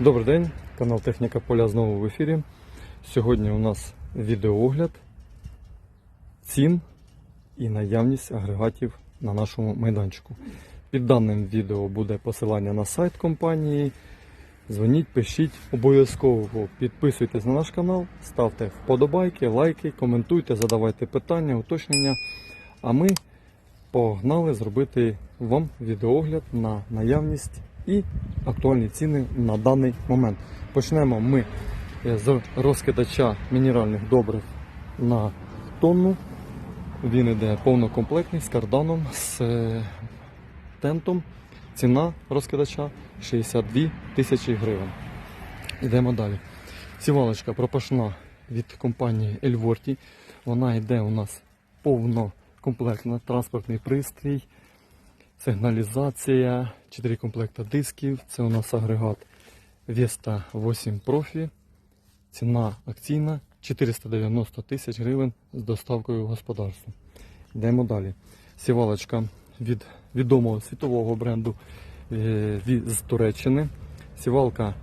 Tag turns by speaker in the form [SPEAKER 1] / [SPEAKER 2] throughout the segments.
[SPEAKER 1] Добрий день, канал Техніка Поля знову в ефірі. Сьогодні у нас відеоогляд цін і наявність агрегатів на нашому майданчику. Під даним відео буде посилання на сайт компанії. Дзвоніть, пишіть, обов'язково підписуйтесь на наш канал, ставте вподобайки, лайки, коментуйте, задавайте питання, уточнення. А ми погнали зробити вам відеоогляд на наявність і актуальні ціни на даний момент. Почнемо ми е, з розкидача мінеральних добрив на тонну. Він іде повнокомплектний з карданом, з е, тентом. Ціна розкидача 62 тисячі гривень. Йдемо далі. Сівалочка пропашна від компанії Ельворті. Вона йде у нас повнокомплектна транспортний пристрій, сигналізація, 4 комплекта дисків. Це у нас агрегат Vesta 8 Profi. Ціна акційна 490 тисяч гривень з доставкою в господарство. Йдемо далі. Сівалочка від відомого світового бренду е, з Туреччини. Сівалка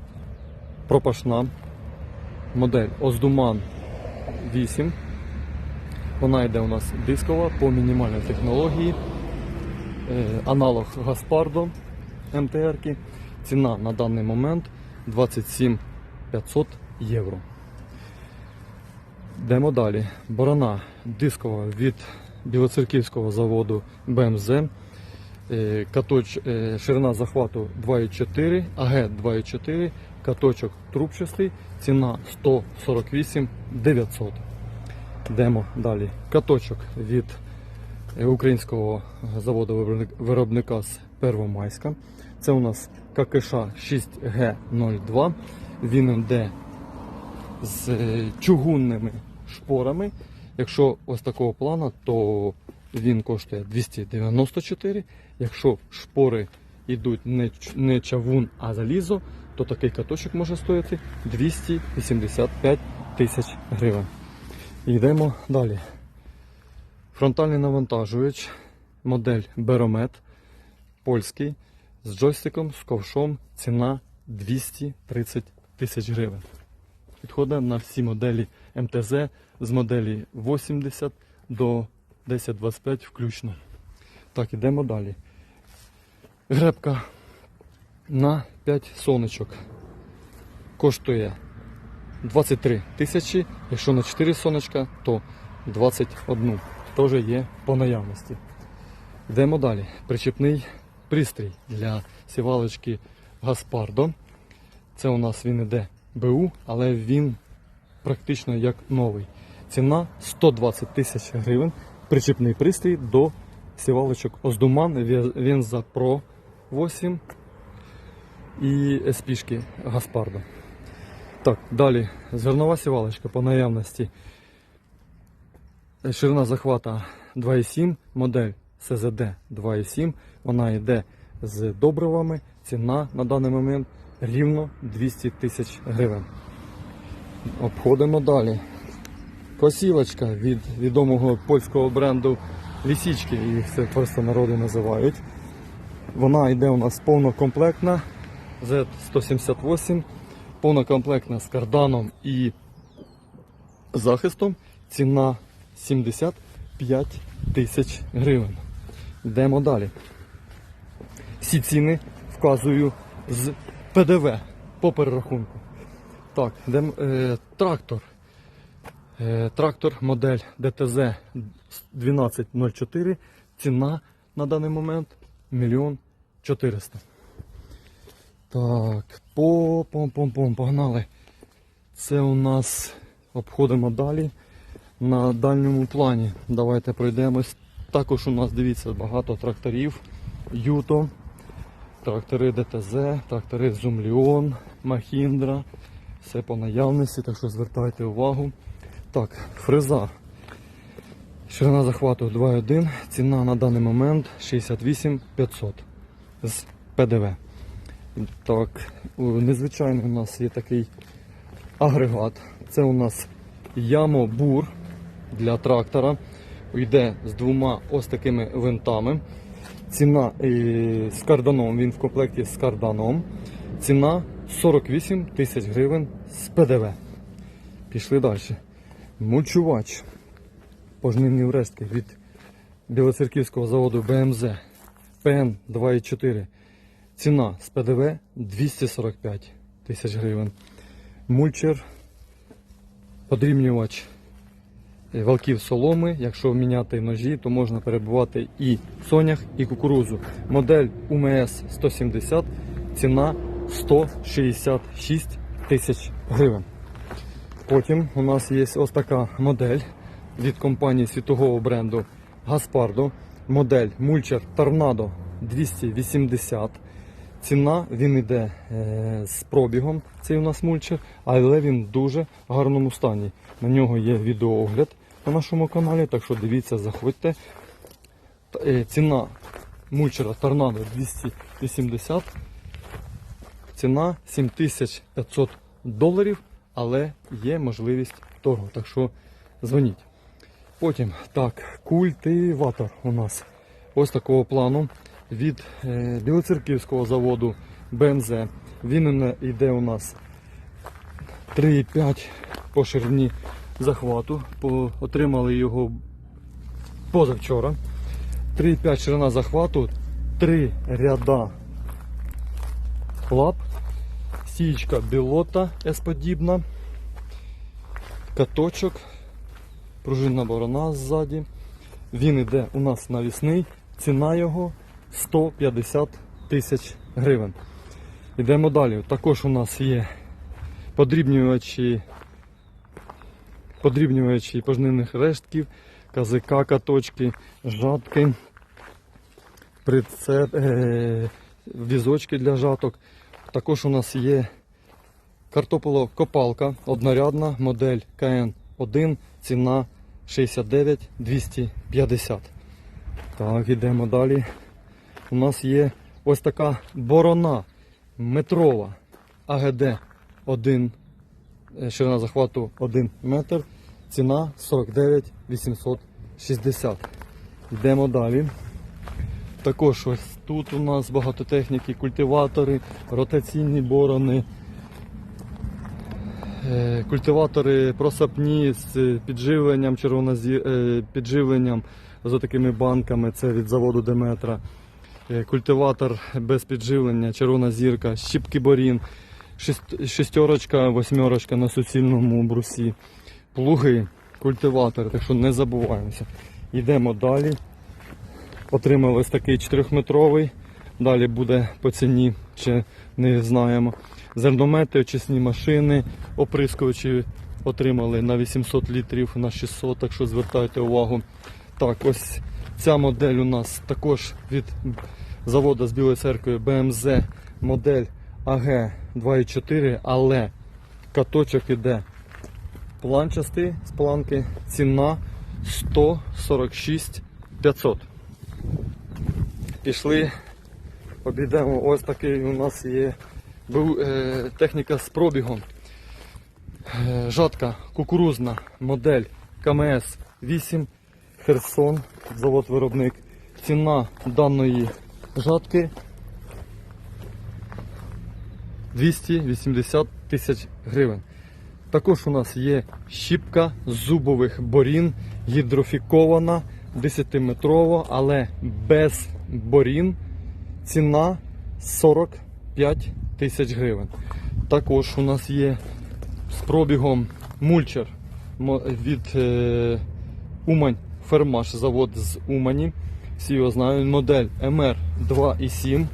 [SPEAKER 1] пропашна. Модель Оздуман 8. Вона йде у нас дискова по мінімальній технології. Е, Аналог Гаспардо МТР. -ки. Ціна на даний момент 27 500 євро. Йдемо далі. Борона дискова від Білоцерківського заводу БМЗ. Е, Каточ, е, ширина захвату 2,4, АГ 2,4, каточок трубчастий, ціна 148 900. Йдемо далі. Каточок від українського заводу виробника з Первомайська. Це у нас ККШ 6Г02. Він йде з е, чугунними шпорами. Якщо ось такого плана, то він коштує 294. Якщо шпори йдуть не, чавун, а залізо, то такий каточок може стоїти 285 тисяч гривень. Йдемо далі. Фронтальний навантажувач, модель Беромет, польський, з джойстиком, з ковшом, ціна 230 тисяч гривень. Підходить на всі моделі МТЗ з моделі 80 до 1025 включно. Так, ідемо далі. Гребка на 5 сонечок коштує 23 тисячі, якщо на 4 сонечка, то 21. Теж є по наявності. Йдемо далі. Причепний пристрій для сівалочки Гаспардо. Це у нас він іде БУ, але він практично як новий. Ціна 120 тисяч гривень. Причепний пристрій до сівалочок Оздуман, Венза Pro 8 і СПшки Гаспардо. Так, далі зернова сівалочка по наявності. Ширина захвата 2,7, модель СЗД 2,7. Вона йде з добривами. Ціна на даний момент рівно 200 тисяч гривень. Обходимо далі. Косілочка від відомого польського бренду Лісічки, їх це просто народи називають. Вона йде у нас повнокомплектна Z178, повнокомплектна з карданом і захистом. Ціна 75 тисяч гривень. Йдемо далі. Всі ціни вказую з ПДВ по перерахунку. Так, йдемо, е, трактор. Е, трактор модель ДТЗ 1204. Ціна на даний момент 1 400. Так, по пом пом пом погнали. Це у нас обходимо далі на дальньому плані. Давайте пройдемось. Також у нас дивіться багато тракторів. Юто, трактори ДТЗ, трактори Зумліон, Махіндра. Все по наявності, так що звертайте увагу. Так, фреза. Ширина захвату 2,1. Ціна на даний момент 68 500 з ПДВ. Так, незвичайний у нас є такий агрегат. Це у нас ямо бур для трактора. Йде з двома ось такими винтами. Ціна е, з карданом, він в комплекті з карданом. Ціна 48 тисяч гривень з ПДВ. Пішли далі. Мульчувач. Пожнивні рештки від Білоцерківського заводу БМЗ ПН 2,4. Ціна з ПДВ 245 тисяч гривень. Мульчер, подрібнювач валків соломи. Якщо міняти ножі, то можна перебувати і сонях, і кукурузу. Модель УМС 170, ціна 166 тисяч гривень. Потім у нас є ось така модель від компанії світового бренду Гаспардо. Модель Mulcher Tornado 280. Ціна він йде е, з пробігом, цей у нас мульчер, але він в дуже гарному стані. На нього є відеоогляд на нашому каналі, так що дивіться, заходьте. Е, Ціна мульчера Торнадо 280. Ціна 7500 доларів, але є можливість торгу, так що дзвоніть. Потім так, культиватор у нас ось такого плану від е, Білоцерківського заводу БМЗ. Він йде у нас 3,5 по ширині захвату. Отримали його позавчора. 3,5 ширина захвату, 3 ряда лап, сієчка білота С-подібна, каточок, пружинна борона ззаді. Він іде у нас навісний, ціна його 150 тисяч гривень. Йдемо далі. Також у нас є подрібнювачі, подрібнювачі пожнивних рештків, казика, каточки, жатки, прицеп, е, візочки для жаток. Також у нас є картополокопалка однорядна, модель КН1, ціна 69 250. Так, йдемо далі. У нас є ось така борона метрова АГД 1, е, ширина захвату 1 метр, ціна 49 860. Йдемо далі. Також ось тут у нас багато техніки, культиватори, ротаційні борони, е, культиватори просапні з підживленням, червонозі... е, підживленням з такими банками, це від заводу Деметра. Е, Культиватор без підживлення, червона зірка, щіпки борін, шістерочка, восьмерочка на суцільному брусі, плуги, культиватор, так що не забуваємося. Йдемо далі. Отримали ось такий 4-метровий. Далі буде по ціні, ще не знаємо. Зерномети, очисні машини, оприскувачі отримали на 800 літрів, на 600, так що звертайте увагу. Так, ось ця модель у нас також від заводу з Білої церкви BMZ модель AG 2.4, але каточок іде планчастий з планки. Ціна 146 500. Пішли, обійдемо. Ось такий у нас є був, е, техніка з пробігом. Е, жатка кукурузна модель КМС 8 Херсон, завод виробник. Ціна даної жатки 280 тисяч гривень. Також у нас є щіпка з зубових борін, гідрофікована, 10-метрова, але без борін. Ціна 45 тисяч гривень. Також у нас є з пробігом мульчер від е, Умань Фермаш, завод з Умані. Всі його знають. Модель MR 2.7.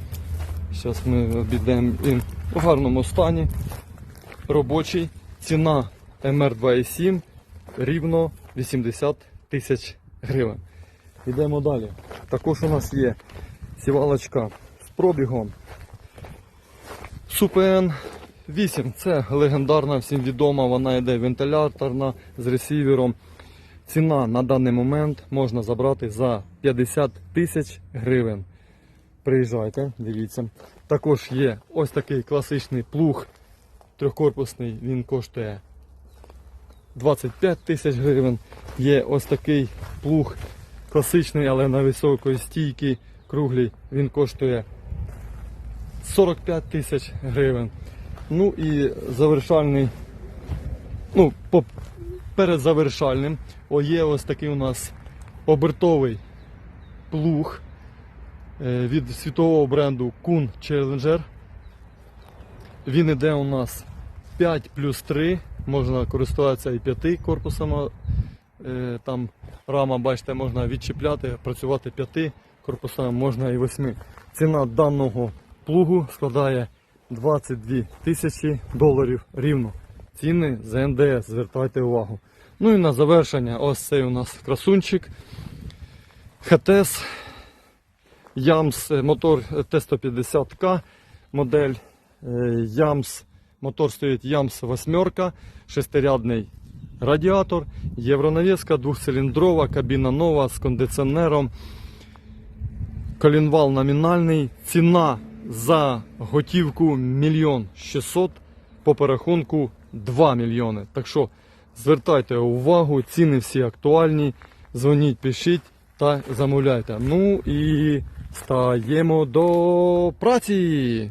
[SPEAKER 1] Зараз ми обійдемо в гарному стані. Робочий. Ціна MR 2.7 рівно 80 тисяч гривень. Йдемо далі. Також у нас є сівалочка з пробігом Супен 8. Це легендарна, всім відома, вона йде вентиляторна з ресівером. Ціна на даний момент можна забрати за 50 тисяч гривень. Приїжджайте, дивіться. Також є ось такий класичний плуг трьохкорпусний, він коштує 25 тисяч гривень. Є ось такий плуг класичний, але на високої стійки, круглий, він коштує 45 тисяч гривень. Ну і завершальний, ну, по, перед завершальним о, є ось такий у нас обертовий плуг е, від світового бренду Kun Challenger. Він іде у нас 5 плюс 3, можна користуватися і 5 корпусами. Е, Там рама, бачите, можна відчіпляти, працювати 5 корпусами, можна і 8. Ціна даного плугу складає 22 тисячі доларів рівно. Ціни з НДС, звертайте увагу. Ну і на завершення, ось цей у нас красунчик. ХТС Ямс мотор Т150К модель е, Ямс. Мотор стоїть Ямс 8, шестирядний радіатор, євронавіска, двохциліндрова, кабіна нова з кондиціонером. Колінвал номінальний. Ціна за готівку 1 600 по перерахунку 2 мільйони. Так що звертайте увагу, ціни всі актуальні. Дзвоніть, пишіть та замовляйте. Ну і стаємо до праці.